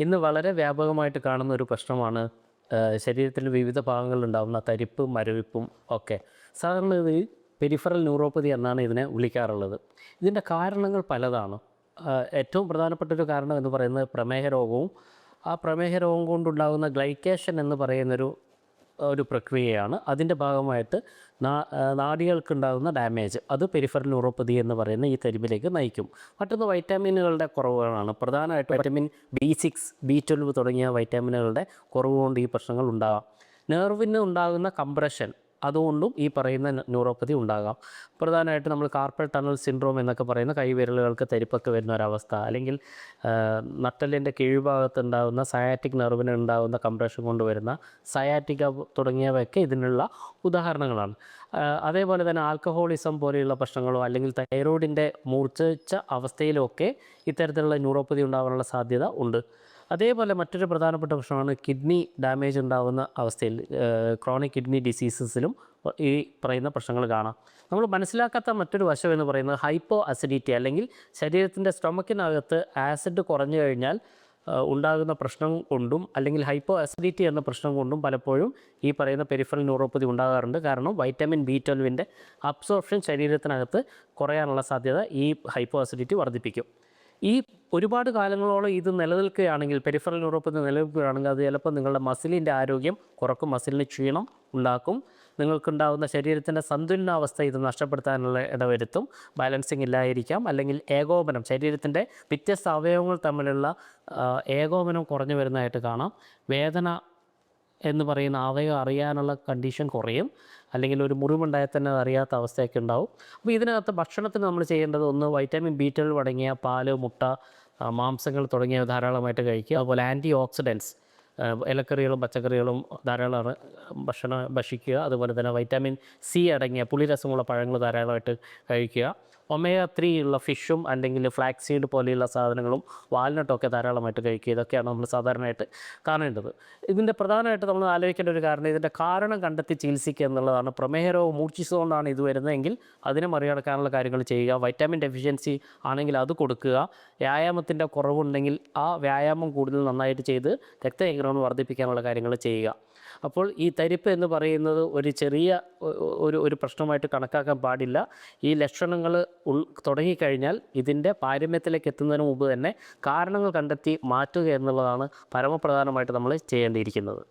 ഇന്ന് വളരെ വ്യാപകമായിട്ട് കാണുന്ന ഒരു പ്രശ്നമാണ് ശരീരത്തിന്റെ വിവിധ ഭാഗങ്ങളിലുണ്ടാകുന്ന തരിപ്പ് മരവിപ്പും ഒക്കെ. സാധാരണ ഇത് പെരിഫറൽ ന്യൂറോപ്പതി എന്നാണ് ഇതിനെ വിളിക്കാറുള്ളത്. ഇതിന്റെ കാരണങ്ങൾ പലതാണ്. ഏറ്റവും പ്രധാനപ്പെട്ട ഒരു കാരണം എന്ന് പറയുന്നത് പ്രമേഹ രോഗവും ആ പ്രമേഹ രോഗം കൊണ്ടുണ്ടാകുന്ന ഗ്ലൈക്കേഷൻ എന്ന് പറയുന്നൊരു ഒരു പ്രക്രിയയാണ്. അതിന്റെ ഭാഗമായിട്ട് നാ ആ, ഡാമേജ്. അത് പെരിഫറൽ ന്യൂറോപ്പതി എന്ന് പറയുന്ന ഈ കരിമ്പിലേക്ക് നയിക്കും. മറ്റൊന്ന് വൈറ്റാമിനുകളുടെ കുറവുകളാണ്. പ്രധാനമായിട്ട് vitamin B six B twelve തുടങ്ങിയ വൈറ്റാമിനുകളുടെ കുറവ് കൊണ്ട് ഈ പ്രശ്നങ്ങൾ ഉണ്ടാകാം നെർവിന് ഉണ്ടാകുന്ന കംപ്രഷൻ അതുകൊണ്ടും ഈ പറയുന്ന ന്യൂറോപ്പതി ഉണ്ടാകാം. പ്രധാനമായിട്ട് നമ്മൾ കാർപ്പൽ ടണൽ സിൻഡ്രോം എന്നൊക്കെ പറയുന്ന കൈവിരലുകൾക്ക് തരിപ്പൊക്കെ വരുന്ന ഒരവസ്ഥ. അല്ലെങ്കിൽ നട്ടലിന്റെ കീഴ്ഭാഗത്ത് ഉണ്ടാകുന്ന സയാറ്റിക് നെർവിന് ഉണ്ടാകുന്ന കംപ്രഷൻ കൊണ്ടുവരുന്ന സയാറ്റിക തുടങ്ങിയവയൊക്കെ ഇതിനുള്ള ഉദാഹരണങ്ങളാണ്. അതേപോലെ തന്നെ ആൽക്കഹോളിസം പോലെയുള്ള പ്രശ്നങ്ങളോ അല്ലെങ്കിൽ തൈറോയിഡിന്റെ മൂർച്ഛിച്ച അവസ്ഥയിലൊക്കെ ഇത്തരത്തിലുള്ള ന്യൂറോപ്പതി ഉണ്ടാകാനുള്ള സാധ്യത ഉണ്ട്. അതേപോലെ മറ്റൊരു പ്രധാനപ്പെട്ട പ്രശ്നമാണ് കിഡ്നി ഡാമേജ് ഉണ്ടാകുന്ന അവസ്ഥയിൽ ക്രോണിക് കിഡ്നി ഡിസീസസിലും ഈ പറയുന്ന പ്രശ്നങ്ങൾ കാണാം. നമ്മൾ മനസ്സിലാക്കാത്ത മറ്റൊരു വശം എന്ന് പറയുന്നത് ഹൈപ്പോ അസിഡിറ്റി അല്ലെങ്കിൽ ശരീരത്തിന്റെ സ്റ്റൊമക്കിനകത്ത് ആസിഡ് കുറഞ്ഞു കഴിഞ്ഞാൽ ഉണ്ടാകുന്ന പ്രശ്നം കൊണ്ടും അല്ലെങ്കിൽ ഹൈപ്പോ അസിഡിറ്റി എന്ന പ്രശ്നം കൊണ്ടും പലപ്പോഴും ഈ പറയുന്ന പെരിഫറൽ ന്യൂറോപ്പതി ഉണ്ടാകാറുണ്ട്. കാരണം വൈറ്റമിൻ ബി ട്വൽവിന്റെ അബ്സോർപ്ഷൻ ശരീരത്തിനകത്ത് കുറയാനുള്ള സാധ്യത ഈ ഹൈപ്പോ അസിഡിറ്റി വർദ്ധിപ്പിക്കും. ഈ ഒരുപാട് കാലങ്ങളോളം ഇത് നിലനിൽക്കുകയാണെങ്കിൽ പെരിഫറൽ ന്യൂറോപ്പതി നിലനിൽക്കുകയാണെങ്കിൽ അത് ചിലപ്പോൾ നിങ്ങളുടെ മസിലിന്റെ ആരോഗ്യം കുറക്കും മസിലിന് ക്ഷീണം ഉണ്ടാക്കും. നിങ്ങൾക്കുണ്ടാകുന്ന ശരീരത്തിന്റെ സന്തുലനാവസ്ഥ ഇത് നഷ്ടപ്പെടുത്താനുള്ള ഇടവരുത്തും. ബാലൻസിങ് ഇല്ലായിരിക്കാം. അല്ലെങ്കിൽ ഏകോപനം ശരീരത്തിന്റെ വ്യത്യസ്ത അവയവങ്ങൾ തമ്മിലുള്ള ഏകോപനം കുറഞ്ഞു വരുന്നതായിട്ട് കാണാം. വേദന എന്ന് പറയുന്ന അവയവം അറിയാനുള്ള കണ്ടീഷൻ കുറയും. അല്ലെങ്കിൽ ഒരു മുറിവുണ്ടായാൽ തന്നെ അറിയാത്ത അവസ്ഥയൊക്കെ ഉണ്ടാവും. അപ്പോൾ ഇതിനകത്ത് ഭക്ഷണത്തിന് നമ്മൾ ചെയ്യേണ്ടത് ഒന്ന് വൈറ്റമിൻ ബി ട്വൽവ് അടങ്ങിയ പാൽ മുട്ട മാംസങ്ങൾ തുടങ്ങിയവ ധാരാളമായിട്ട് കഴിക്കുക. അതുപോലെ ആന്റി ഓക്സിഡൻസ് ഇലക്കറികളും പച്ചക്കറികളും ധാരാളം ഭക്ഷണം ഭക്ഷിക്കുക. അതുപോലെ തന്നെ വൈറ്റാമിൻ സി അടങ്ങിയ പുളിരസമുള്ള പഴങ്ങൾ ധാരാളമായിട്ട് കഴിക്കുക. ഒമേഗ ത്രീ ഉള്ള ഫിഷും അല്ലെങ്കിൽ ഫ്ലാക്സീഡ് സീഡ് പോലെയുള്ള സാധനങ്ങളും വാൽനട്ടൊക്കെ ധാരാളമായിട്ട് കഴിക്കുക. ഇതൊക്കെയാണ് നമ്മൾ സാധാരണയായിട്ട് കാണേണ്ടത്. ഇതിന്റെ പ്രധാനമായിട്ട് നമ്മൾ ആലോചിക്കേണ്ട ഒരു കാരണം ഇതിന്റെ കാരണം കണ്ടെത്തി ചികിത്സിക്കുക എന്നുള്ളതാണ്. പ്രമേഹ രോഗം മൂർച്ഛിച്ചുകൊണ്ടാണ് ഇത് വരുന്നതെങ്കിൽ അതിനെ മറികടക്കാനുള്ള കാര്യങ്ങൾ ചെയ്യുക. വൈറ്റമിൻ ഡെഫിഷ്യൻസി ആണെങ്കിൽ അത് കൊടുക്കുക. വ്യായാമത്തിന്റെ കുറവുണ്ടെങ്കിൽ ആ വ്യായാമം കൂടുതൽ നന്നായിട്ട് ചെയ്ത് രക്തഏകരണം വർദ്ധിപ്പിക്കാനുള്ള കാര്യങ്ങൾ ചെയ്യുക. അപ്പോൾ ഈ തരിപ്പ് എന്ന് പറയുന്നത് ഒരു ചെറിയ ഒരു ഒരു പ്രശ്നമായിട്ട് കണക്കാക്കാൻ പാടില്ല. ഈ ലക്ഷണങ്ങൾ ഉൾ തുടങ്ങിക്കഴിഞ്ഞാൽ ഇതിന്റെ പാരമ്യത്തിലേക്ക് എത്തുന്നതിന് മുമ്പ് തന്നെ കാരണങ്ങൾ കണ്ടെത്തി മാറ്റുക എന്നുള്ളതാണ് പരമപ്രധാനമായിട്ട് നമ്മൾ ചെയ്യേണ്ടിയിരിക്കുന്നത്.